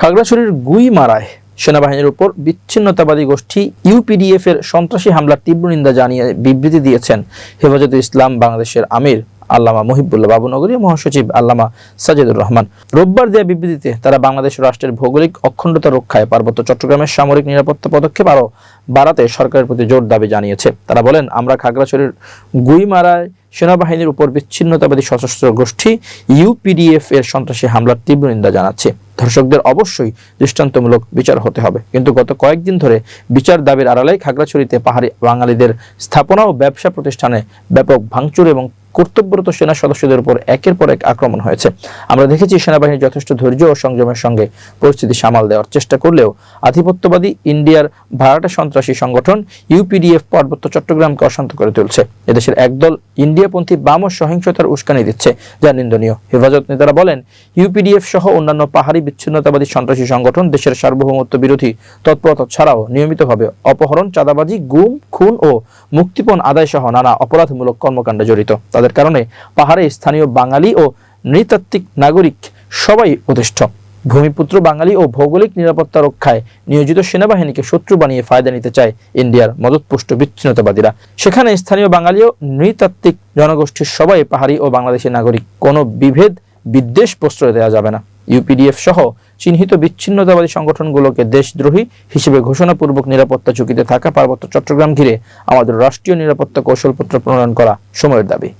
খাগড়াছড়ির গুইমারায় সেনাবাহিনীর উপর বিচ্ছিন্নতাবাদী গোষ্ঠী ইউপিডিএফ এর সন্ত্রাসী হামলার তীব্র নিন্দা জানিয়ে বিবৃতি দিয়েছেন হেফাজতে ইসলাম বাংলাদেশের আমির আল্লামা মহিবুল্লাহ বাবুনগরী মহাসচিব আল্লামা সাজেদুর রহমান। রোববার দেয়া বিবৃতিতে তারা বাংলাদেশ রাষ্ট্রের ভৌগোলিক অখণ্ডতা রক্ষায় পার্বত্য চট্টগ্রামের সামরিক নিরাপত্তা পদক্ষেপ আরও বাড়াতে সরকারের প্রতি জোর দাবি জানিয়েছে। তারা বলেন, আমরা খাগড়াছড়ির গুইমারায় সেনাবাহিনীর উপর বিচ্ছিন্নতাবাদী সশস্ত্র গোষ্ঠী ইউপিডিএফ এর সন্ত্রাসী হামলার তীব্র নিন্দা জানাচ্ছে। ধর্ষকদের অবশ্যই দৃষ্টান্তমূলক বিচার হতে হবে। কিন্তু গত কয়েকদিন ধরে বিচার দাবির আড়ালে খাগড়াছড়িতে পাহাড়ি বাঙালিদের স্থাপনা ও ব্যবসা প্রতিষ্ঠানে ব্যাপক ভাঙচুর এবং কর্তব্যরত সেনা সদস্যদের উপর একের পর এক আক্রমণ হয়েছে। আমরা দেখেছি সেনাবাহিনী যথেষ্ট ধৈর্য ও সংযমের সঙ্গে পরিস্থিতি সামাল দেওয়ার চেষ্টা করলেও আধিপত্যবাদী ইন্ডিয়ার ভাড়াটা সন্ত্রাসী সংগঠন ইউপিডিএফ পার্বত্য চট্টগ্রামকে অশান্ত করে তুলছে। এদেশের একদল ইন্ডিয়াপন্থী বাম ও সহিংসতার উস্কানি দিচ্ছে। যা নিন্দনীয়। হেফাজত নেতারা বলেন, ইউপিডিএফ সহ অন্যান্য পাহাড়ি বিচ্ছিন্নতাবাদী সন্ত্রাসী সংগঠন দেশের সার্বভৌমত্ব বিরোধী তৎপরতা ছাড়াও নিয়মিতভাবে অপহরণ, চাঁদাবাজি, গুম, খুন ও মুক্তিপণ আদায় সহ নানা অপরাধমূলক কর্মকাণ্ডে জড়িত। তাদের কারণে পাহাড়ে স্থানীয় বাঙালি ও নৃতাত্ত্বিক নাগরিক সবাই অতিষ্ঠ ভূমিপুত্র বাঙালি ও ভৌগোলিক নিরাপত্তা রক্ষায় নিয়োজিত সেনাবাহিনীকে শত্রু বানিয়ে ফায়দা নিতে চায় ইন্ডিয়ার মদতপুষ্ট বিচ্ছিন্নতাবাদীরা। সেখানে স্থানীয় বাঙালি ও নৃতাত্ত্বিক জনগোষ্ঠীর সবাই পাহাড়ি ও বাংলাদেশি নাগরিক। কোনো বিভেদ, বিদ্বেষ প্রশ্রয় দেওয়া যাবে না। ইউপিডিএফ সহ চিহ্নিত বিচ্ছিন্নতাবাদী সংগঠনগুলোকে দেশদ্রোহী হিসেবে ঘোষণাপূর্বক নিরাপত্তা চুক্তিতে থাকা পার্বত্য চট্টগ্রাম ঘিরে আমাদের রাষ্ট্রীয় নিরাপত্তা কৌশলপত্র প্রণয়ন করা সময়ের দাবি।